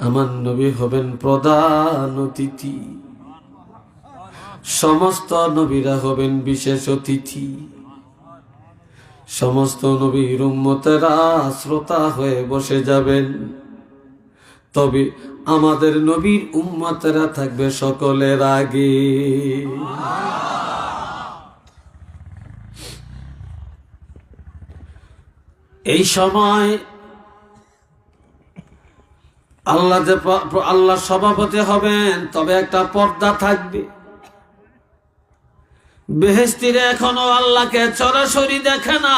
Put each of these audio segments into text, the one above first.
আমার নবী হবেন প্রধান অতিথি। সমস্ত নবীরা হবেন বিশেষ অতিথি। সমস্ত নবীর উম্মতেরা শ্রোতা হয়ে বসে যাবেন। তবে আমাদের নবীর উম্মতেরা থাকবে সকলের আগে। এই সময় আল্লাহ যে আল্লাহ সভাপতি হবেন, তবে একটা পর্দা থাকবে। বেহেস্তিরে এখনও আল্লাহকে সরাসরি দেখে না।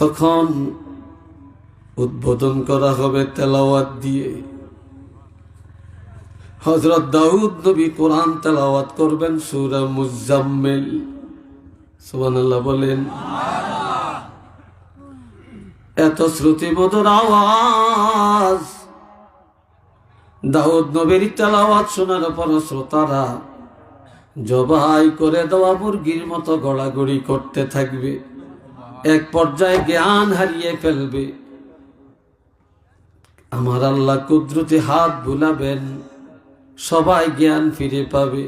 তখন উদ্বোধন করা হবে তেলাওয়াত দিয়ে। হজরত দাউদ নবী কোরআন তেলাওয়াত করবেন সুরা মুজাম্মেল। সুবহানাল্লাহ বলেন এত শ্রুতি মধুর আওয়াজ। দাউদ নবীর তেলাওয়াত শোনার পর শ্রোতারা জবাই করে দেওয়া মুরগির মতো গড়াগড়ি করতে থাকবে। এক পর্যায়ে জ্ঞান হারিয়ে ফেলবে। আমার আল্লাহ কুদরতি হাত বুলাবেন, সবাই জ্ঞান ফিরে পাবে।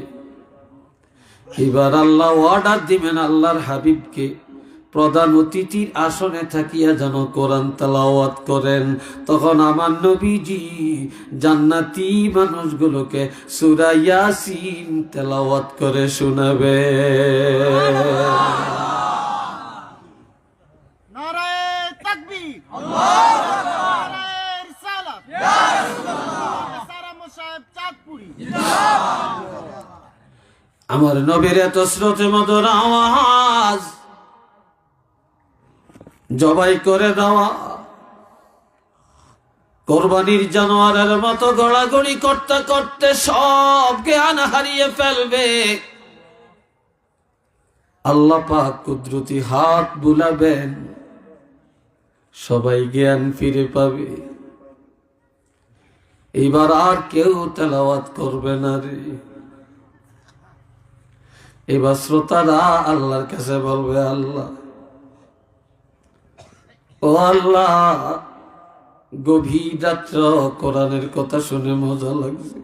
এবার আল্লাহ অর্ডার দিবেন আল্লাহর হাবিবকে। প্রধান অতিথির আসনে থাকিয়া যেন কোরআন তালাওয়াত করেন। তখন আমার নবীজি জান্নাতি মানুষগুলোকে সুরা ইয়াসিন তেলাওয়াত করে শোনাবে। আমার নবীর এত স্রোতে মধুর আওয়াজ জবাই করে দেওয়া। কোরবানির জানোয়ারের মতো গড়াগড়ি করতে করতে সব জ্ঞান হারিয়ে ফেলবে। আল্লাহ পাক কুদরতি হাত বুলাবেন। সবাই জ্ঞান ফিরে পাবে। এবার আর কেউ তেলাওয়াত করবে না রে। এবার শ্রোতারা আল্লাহর কাছে বলবে, আল্লাহ ও আল্লাহ, গভীর রাত্র কোরআনের কথা শুনে মজা লাগছে।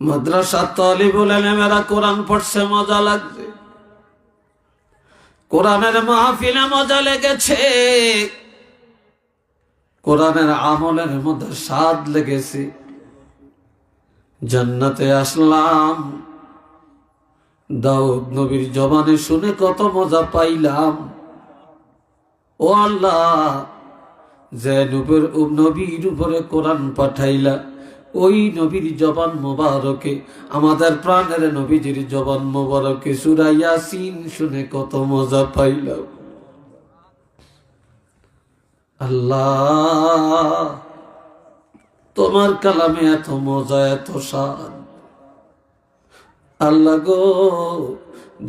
মাদ্রাসা তলি বলে মেরা কোরআন পড়ছে, মজা লাগছে। কোরআনের মাহফিলে মজা লেগেছে। কোরআনের আমলের মধ্যে স্বাদ লেগেছে। জান্নাতে আসলাম। দাউদ নবীর জবানে শুনে কত মজা পাইলাম। ও আল্লাহ যে নবীর নবীর উপরে কোরআন পাঠাইলা। ওই নবীর জবান মোবারকে, আমাদের প্রাণের নবীজির জবান মোবারকে সুরাইয়াসিন শুনে কত মজা পাইলাম। আল্লাহ, তোমার কালামে এত মজা, এত স্বাদ। আল্লাহ গো,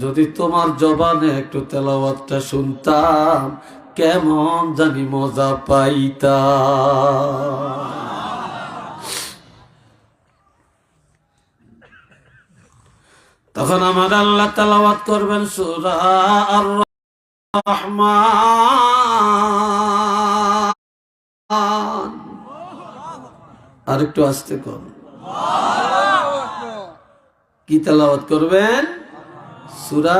যদি তোমার জবানে একটু তেলাওয়াতটা শুনতাম কেমন জানি মজা পাইতাম। তখন আমার আল্লাহ তেলাওয়াত করবেন সুরা আর রহমান আর একটু আসতে কর। কি তেলাওয়াত করবেন? সুরা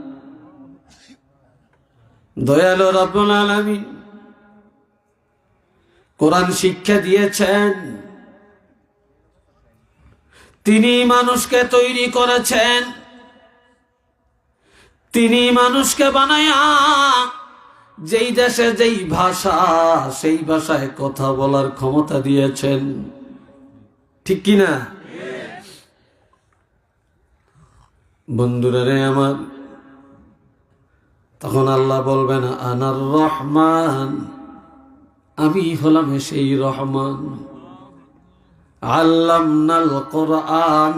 দয়ালু রব্বুল কোরআন শিক্ষা দিয়েছেন। তিনি মানুষকে তৈরি করেছেন। তিনি মানুষকে বানায়া যেই দেশে যেই ভাষা, সেই ভাষায় কথা বলার ক্ষমতা দিয়েছেন। ঠিক কিনা? বন্ধুরা রে আমার তখন আল্লাহ বলবেন, আনার রহমান, আমি হলাম সেই রহমান। আল্লামনাল কোরআন,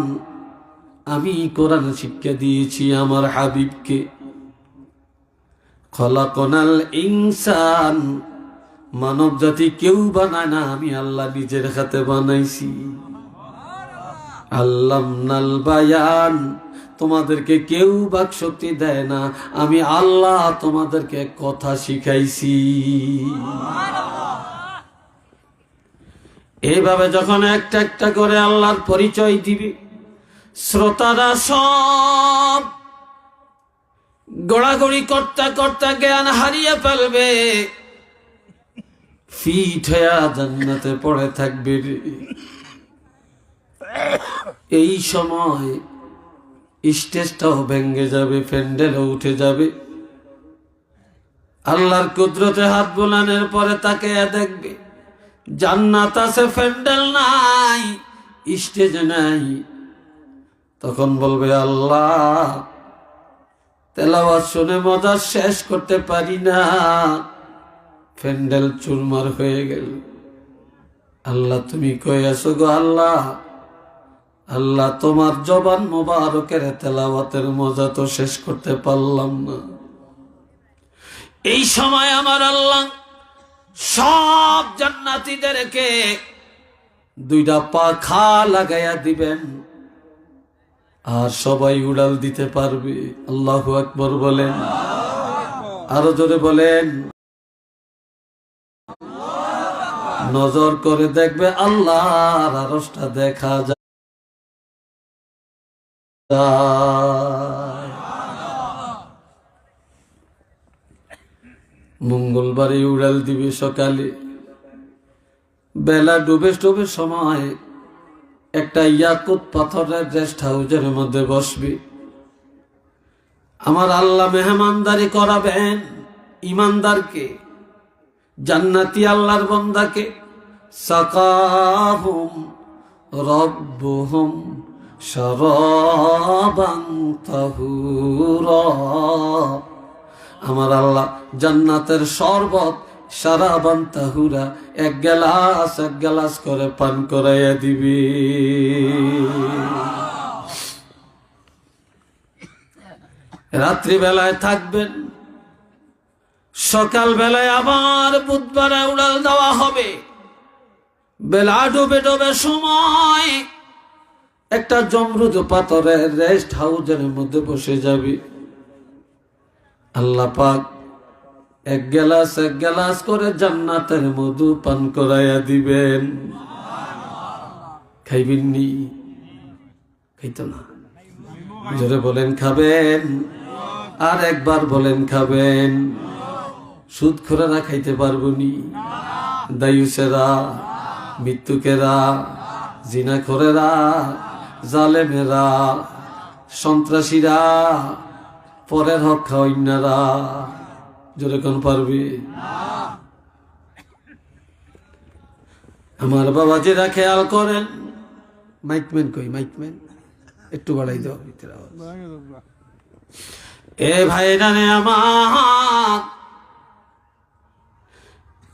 আমি কোরআন শিক্ষা দিয়েছি আমার হাবিবকে। খলাকনাল ইনসান মানব জাতি কেউ বানায় না, আমি আল্লাহ নিজের হাতে বানাইছি। আল্লামনাল বায়ান তোমাদেরকে কেউ বাক শক্তি দেয় না। আমি আল্লাহ তোমাদেরকে কথা শিখাইছি। এইভাবে যখন একটা একটা করে আল্লাহর পরিচয় দিবে, শ্রোতারা সব গড়াগড়ি করতে করতে জ্ঞান হারিয়ে ফেলবে। ফিট হইয়া জান্নাতে পড়ে থাকবে। এই সময় স্টেজটাও ভেঙ্গে যাবে, প্যান্ডেলও উঠে যাবে। আল্লাহর কুদরতে হাত বোলানের পরে তাকে দেখবে, জান্নাত আছে, প্যান্ডেল নাই, স্টেজ নাই। তখন বলবে, আল্লাহ, তেলাওয়াত শুনে মজা শেষ করতে পারি না। প্যান্ডেল চুরমার হয়ে গেল। আল্লাহ, তুমি কয়ে আসো গো আল্লাহ? আল্লাহ, তোমার জবান মোবারকের তেলাওয়াতের মজা তো শেষ করতে পারলাম না। এই সময় আমার আল্লাহ সব জান্নাতীদেরকে দুইটা পাখা লাগাইয়া দিবেন। আর সবাই উড়াল দিতে পারবে। আল্লাহ আকবর বলেন। আরও জোরে বলেন। নজর করে দেখবে আল্লাহর আরসটা দেখা যায়। মঙ্গলবারে উড়াল দিবে সকালে। বেলা ডুবে ডুবে সময়। একটা ইয়াকুত পাথরের রেস্ট হাউজের মধ্যে বসবে। আমার আল্লাহ মেহমানদারি করাবেন ইমানদারকে, জান্নাতি আল্লাহর বন্দাকে। সাকাহুম রব্বুহুম আমার আল্লাহ জান্নাতের শরবত সারাবান তাহুরা এক গ্লাস এক গ্লাস করে পান করাইয়া দিবি। রাত্রিবেলায় থাকবেন সকাল বেলায় আবার বুধবারে উড়াল দেওয়া হবে। বেলা ডুবে ডুবে সময় একটা জমরুদ পাথরের রেস্ট হাউজের মধ্যে বসে যাবে। আল্লাহ পাক এক গ্লাস এক গ্লাস করে জান্নাতের মধু পান করাইয়া দিবেন। খাইবেননি খাইতো না। জোরে বলেন, খাবেন। আর একবার বলেন, খাবেন। সুদ খোরারা খাইতে পারব নি? দায়ুসেরা মৃত্যুকেরা জিনা খোরেরা জালেমেরা, সন্ত্রাসীরা, পরের হক জোরে কোন পারবি? আমার বাবা যেটা খেয়াল করেন। মাইকম্যান কই? মাইকম্যান একটু বাড়াই দাও। এ ভাই জানে আমার।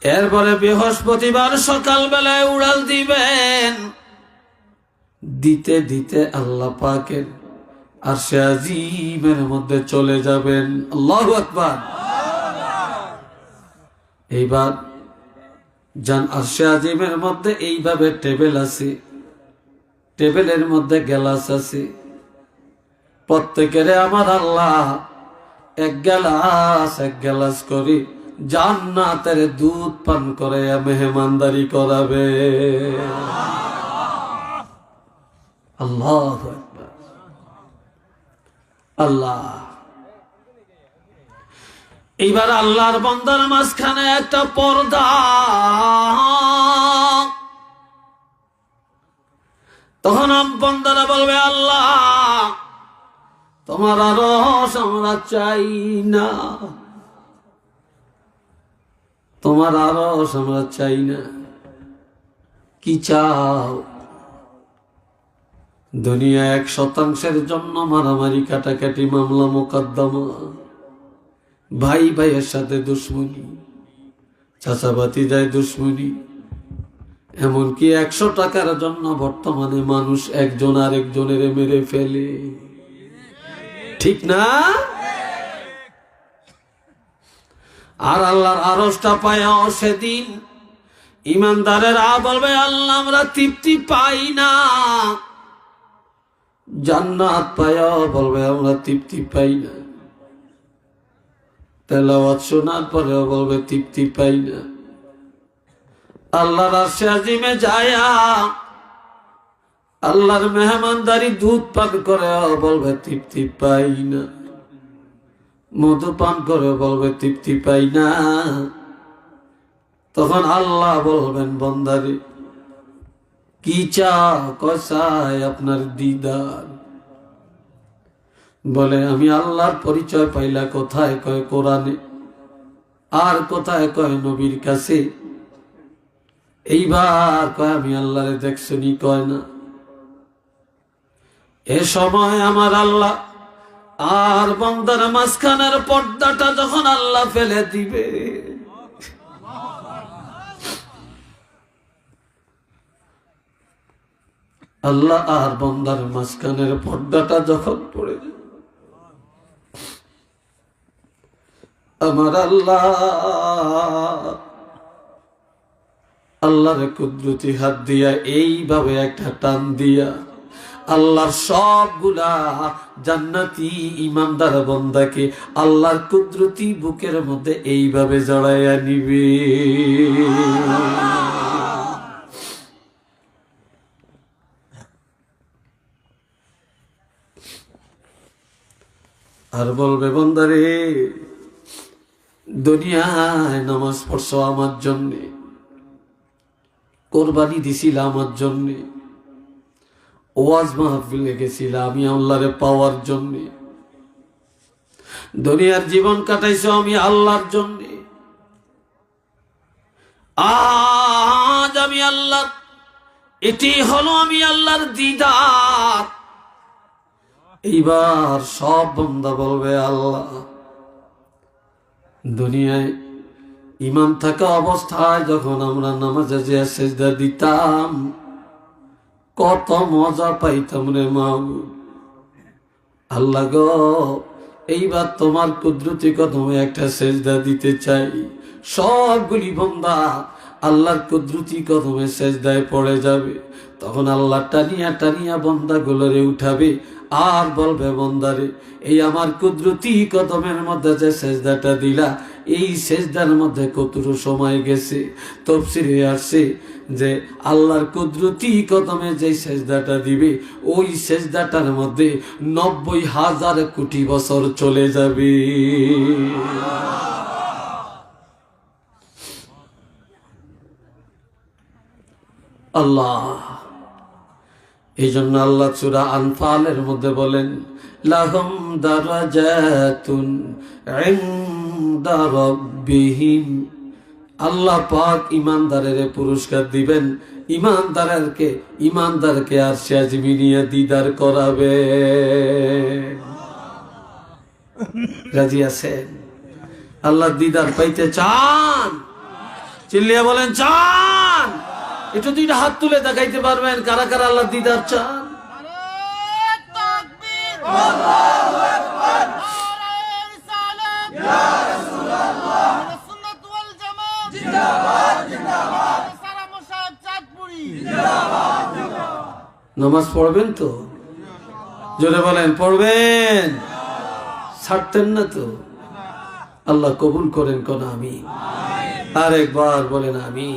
এরপরে বৃহস্পতিবার সকাল বেলায় উড়াল দিবেন। দিতে দিতে আল্লাহ পাকের আর সে আজিমের মধ্যে চলে যাবেন। আল্লাহ এইবার যান আরশে আজিমের মধ্যে এইভাবে টেবিল আছে, টেবিলের মধ্যে গ্লাস আছে। প্রত্যেকের আমার আল্লাহ এক গ্লাস এক গ্লাস করে জান্নাতের দুধ পান করে মেহমানদারি করাবে। আল্লাহ আল্লাহ। এইবার আল্লাহর বন্দার মাঝখানে একটা পর্দা। তখন বন্দারা বলবে, আল্লাহ, তোমার আরও আমরা চাই না। তোমার আরও আমরা চাই না। কি চাও? দুনিয়া এক শতাংশের জন্য মারামারি, কাটাকাটি, মামলা, মোকদ্দমা। ভাই ভাইয়ের সাথে দুশ্মনী, চাচাবাতি যায় দুশ্মনী। এমনকি একশো টাকার জন্য বর্তমানে মানুষ একজন আরেকজনের মেরে ফেলে। ঠিক না? আর আল্লাহর আরসটা পায়াও সেদিন। ইমানদারেরা বলবে, আল্লাহ, আমরা তৃপ্তি পাই না। জান্নাত পায়াও বলবে, আমরা তৃপ্তি পাই না। তেলাওয়াত শোনার পরেও বলবে, তৃপ্তি পাই না। আল্লাহর আরশে আজিমে যায়া, আল্লাহর মেহমানদারি দুধ পান করে বলবে, তৃপ্তি পাই না। মধু পান করে বলবে, তৃপ্তি পাই না। তখন আল্লাহ বলবেন, বন্দারে কি চাও কসায় আপনার দিদার? বলে, আমি আল্লাহর পরিচয় পাইলা কোথায় কয় কোরআনে, আর কোথায় কয় নবীর কাছে? এইবার কয়, আমি আল্লাহরে দেখছনি কয় না? এ সময় আমার আল্লাহ আর বন্দার মাঝখানের পর্দাটা যখন আল্লাহ ফেলে দিবে আল্লাহ আর বন্দার মাঝখানের পর্দাটা যখন পড়ে আমার আল্লাহ, আল্লাহর কুদরতি হাত দিয়া এইভাবে একটা টান দিয়া আল্লাহর সবগুলা জান্নাতি ইমানদার বন্দাকে আল্লাহর কুদরতি বুকের মধ্যে এইভাবে জড়াইয়া নিবে। আর বলবে বন্দারে দুনিয়ায় নামাজ পড়ছো আমার জন্যে, কোরবানি দিছিল আমার জন্যে, ওয়াজ মাহফিলে গেছিল আমি আল্লাহরে পাওয়ার জন্যে। দুনিয়ার জীবন কাটাইছ আমি আল্লাহর জন্যে। আজ আমি আল্লাহ, এটি হলো আমি আল্লাহর দিদার। এইবার সব বন্দা বলবে আল্লাহ। দুনিয়ায় ইমান থাকা অবস্থায় যখন আমরা নামাজে যে সেজদা দিতাম, কত মজা পাইতাম রে মাহবুব আল্লাহ গো, এইবার তোমার কুদরতি কদমে একটা সেজদা দিতে চাই। সবগুলি বন্দা আল্লাহর কুদরতি কদমে সেজদায় পড়ে যাবে। তখন আল্লাহ টানিয়া টানিয়া বন্দা গুলোরে উঠাবে। আর বলবে, বন্দারে, এই আমার কুদরতি কদমের মধ্যে যে সেজদাটা দিলা, এই সেজদার মধ্যে কতটুকু সময় গেছে? তফসিরে আসছে যে, আল্লাহর কুদরতি কদমে যে সেজদাটা দিবে, ওই সেজদাটার মধ্যে নব্বই হাজার কোটি বছর চলে যাবে। আল্লাহ। এই জন্য আল্লাহ চূড়া আনফালের মধ্যে বলেন, লাহম দারাজাতুন রাব্বিহিম। আল্লাহ পাক ইমানদারের পুরস্কার দিবেন। ইমানদারকে ইমানদারকে আর সাজমি নিয়ে দিদার করাবে। রাজি আছেন? আল্লাহ দিদার পাইতে চান। চিল্লিয়া বলেন, চান! একটু দুইটা হাত তুলে দেখাইতে পারবেন, কারা কারা আল্লাহ দিদার চান? নামাজ পড়বেন তো? জোরে বলেন, পড়বেন। ছাড়তেন না তো? আল্লাহ কবুল করেন কোন আমি আরেকবার বলেন আমি